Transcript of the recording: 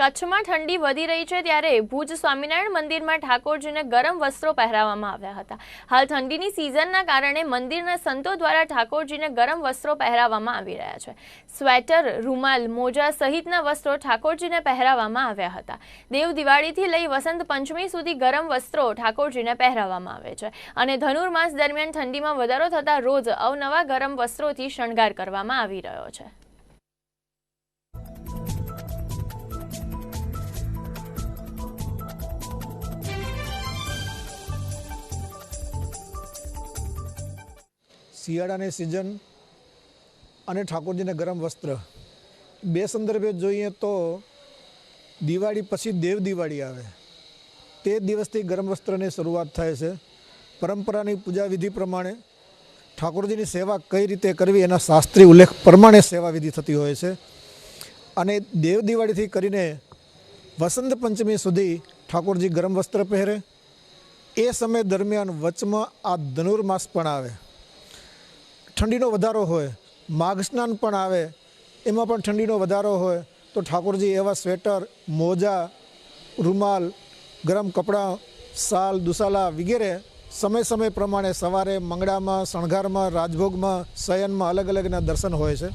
કચ્છમાં ઠંડી વધી રહી છે ત્યારે ભુજ સ્વામિનારાયણ મંદિરમાં ઠાકોરજીને ગરમ વસ્ત્રો પહેરાવવામાં આવ્યા હતા. હાલ ઠંડીની સિઝનના કારણે મંદિરના સંતો દ્વારા ઠાકોરજીને ગરમ વસ્ત્રો પહેરાવવામાં આવી રહ્યા છે. સ્વેટર, રૂમાલ, મોજા સહિતના વસ્ત્રો ઠાકોરજીને પહેરાવવામાં આવ્યા હતા. દેવ દિવાળીથી લઈ વસંત પંચમી સુધી ગરમ વસ્ત્રો ઠાકોરજીને પહેરાવવામાં આવે છે અને ધનુર્માસ દરમિયાન ઠંડીમાં વધારો થતાં રોજ અવનવા ગરમ વસ્ત્રોથી શણગાર કરવામાં આવી રહ્યો છે. શિયાળાની સિઝન અને ઠાકોરજીને ગરમ વસ્ત્ર. બે સંદર્ભે જોઈએ તો દિવાળી પછી દેવ દિવાળી આવે. તે દિવસથી ગરમ વસ્ત્રની શરૂઆત થાય છે. પરંપરાની પૂજા વિધિ પ્રમાણે ઠાકોરજીની સેવા કઈ રીતે કરવી એના શાસ્ત્રી ઉલ્લેખ પ્રમાણે સેવા વિધિ થતી હોય છે. અને દેવ દિવાળીથી કરીને વસંત પંચમી સુધી ઠાકોરજી ગરમ વસ્ત્ર પહેરે. એ સમય દરમિયાન વચમાં આ ધનુર્માસ પણ આવે. ઠંડીનો વધારો હોય, માઘ સ્નાન પણ આવે, એમાં પણ ઠંડીનો વધારો હોય, તો ઠાકોરજી એવા સ્વેટર, મોજા, રૂમાલ, ગરમ કપડાં, સાલ, દુસાલા વગેરે સમય સમય પ્રમાણે સવારે મંગળામાં, શણગારમાં, રાજભોગમાં, શયનમાં અલગ અલગના દર્શન હોય છે.